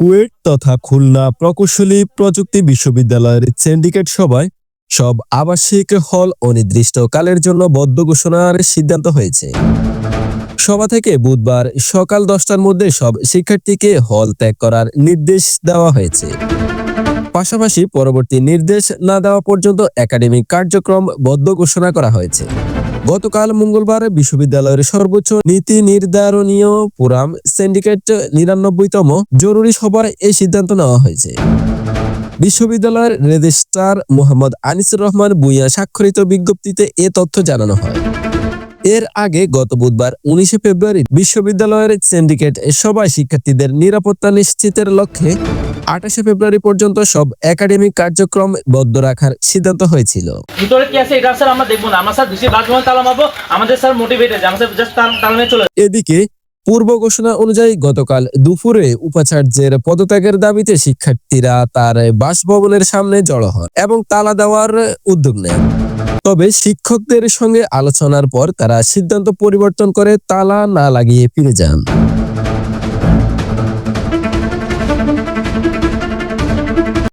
কুয়েট তথা খুলনা প্রকৌশলী প্রযুক্তি বিশ্ববিদ্যালয়ের সিন্ডিকেট সভায় সব আবাসিক হল অনির্দিষ্টকালের জন্য বদ্ধ ঘোষণার সিদ্ধান্ত হয়েছে। সভা থেকে বুধবার সকাল দশটার মধ্যে সব শিক্ষার্থীকে হল ত্যাগ করার নির্দেশ দেওয়া হয়েছে। পাশাপাশি পরবর্তী নির্দেশ না দেওয়া পর্যন্ত একাডেমিক কার্যক্রম বদ্ধ ঘোষণা করা হয়েছে। গতকাল মঙ্গলবার বিশ্ববিদ্যালয়ের সর্বোচ্চ নীতি নির্ধারণীয় ফোরাম সিন্ডিকেট নিরানব্বইতম জরুরি সভায় এই সিদ্ধান্ত নেওয়া হয়েছে। বিশ্ববিদ্যালয়ের রেজিস্ট্রার মোহাম্মদ আনিসুর রহমান ভূঁইয়া স্বাক্ষরিত বিজ্ঞপ্তিতে এ তথ্য জানানো হয়। এর আগে গত বুধবার উনিশে ফেব্রুয়ারি বিশ্ববিদ্যালয়ের সিন্ডিকেট সভায় শিক্ষার্থীদের নিরাপত্তা নিশ্চিতের লক্ষ্যে আঠাশে ফেব্রুয়ারি পর্যন্ত সব একাডেমিক কার্যক্রম বদ্ধ রাখার সিদ্ধান্ত হয়েছিল। ভিতরে কি আছে? এটা স্যার আমরা দেখব না। আমরা স্যার বেশি বাথরুমে তালা আমাদের স্যার মোটিভেটেড আমরা স্যার জাস্ট তালা চলে এদিকে পূর্ব ঘোষণা অনুযায়ী গতকাল দুপুরে উপাচার্যের পদত্যাগের দাবিতে শিক্ষার্থীরা তার বাসভবনের সামনে জড়ো হন এবং তালা দেওয়ার উদ্যোগ নেন। তবে শিক্ষকদের সঙ্গে আলোচনার পর তারা সিদ্ধান্ত পরিবর্তন করে তালা না লাগিয়ে ফিরে যান।